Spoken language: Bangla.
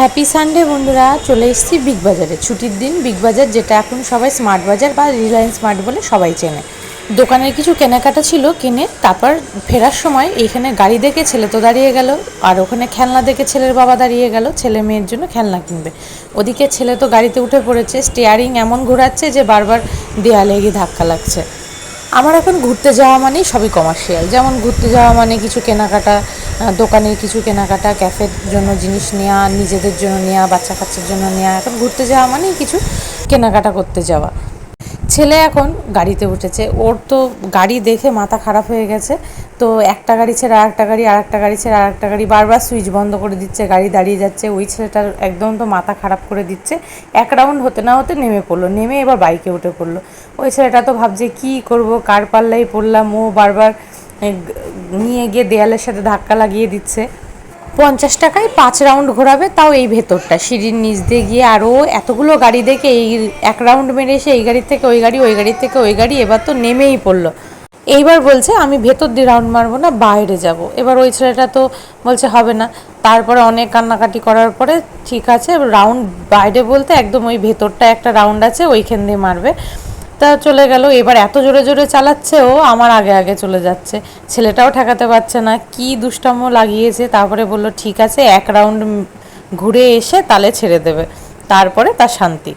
হ্যাপি সানডে বন্ধুরা। চলে এসেছি বিগ বাজারে ছুটির দিন বিগ বাজার যেটা এখন সবাই স্মার্ট বাজার বা রিলায়েন্স স্মার্ট বলে সবাই চেনে। দোকানের কিছু কেনাকাটা ছিল কিনে তারপর ফেরার সময় এইখানে গাড়ি দেখে ছেলে তো দাঁড়িয়ে গেল, আর ওখানে খেলনা দেখে ছেলের বাবা দাঁড়িয়ে গেল, ছেলে মেয়ের জন্য খেলনা কিনবে। ওদিকে ছেলে তো গাড়িতে উঠে পড়েছে স্টিয়ারিং এমন ঘোরাচ্ছে যে বারবার দেয়ালে গিয়ে ধাক্কা লাগছে। আমার এখন ঘুরতে যাওয়া মানেই সবই কমার্শিয়াল যেমন ঘুরতে যাওয়া মানে কিছু কেনাকাটা দোকানে কিছু কেনাকাটা, ক্যাফের জন্য জিনিস নেওয়া নিজেদের জন্য নেওয়া বাচ্চা কাচ্চার জন্য নেওয়া এখন ঘুরতে যাওয়া মানেই কিছু কেনাকাটা করতে যাওয়া। ছেলে এখন গাড়িতে উঠেছে। ওর তো গাড়ি দেখে মাথা খারাপ হয়ে গেছে। তো একটা গাড়ি ছেড়ে আর একটা গাড়ি আর একটা গাড়ি ছেড়ে আর একটা গাড়ি বারবার সুইচ বন্ধ করে দিচ্ছে, গাড়ি দাঁড়িয়ে যাচ্ছে। ওই ছেলেটার একদম তো মাথা খারাপ করে দিচ্ছে। এক রাউন্ড হতে না হতে নেমে পড়ল, নেমে এবার বাইকে উঠে পড়ল। ওই ছেলেটা তো ভাবছে, কি করব? কার পাল্লাই পড়লাম? ও বারবার নিয়ে গিয়ে দেয়ালের সাথে ধাক্কা লাগিয়ে দিচ্ছে। পঞ্চাশ টাকায় পাঁচ রাউন্ড ঘোরাবে, তাও এই ভেতরটা। সিঁড়ির নিচ দিয়ে গিয়ে আরও এতগুলো গাড়ি দেখে এই এক রাউন্ড মেরে এসে এই গাড়ির থেকে ওই গাড়ি, ওই গাড়ির থেকে ওই গাড়ি, এবার তো নেমেই পড়ল। এইবার বলছে, আমি ভেতর দিয়ে রাউন্ড মারবো না, বাইরে যাব। এবার ওই ছেলেটা তো বলছে, হবে না। তারপরে অনেক কান্নাকাটি করার পরে ঠিক আছে রাউন্ড বাইরে বলতে একদম ওই ভেতরটা একটা রাউন্ড আছে, ওইখান দিয়ে মারবে। তা চলে গেল। এবার এত জোরে জোরে চালাচ্ছে ও আমার আগে আগে চলে যাচ্ছে। ছেলেটাও ঠেকাতে পারছে না। কি দুষ্টাম্য লাগিয়েছে? তারপরে বলল, ঠিক আছে, এক রাউন্ড ঘুরে এসে তালে ছেড়ে দেবে। তারপরে তার শান্তি।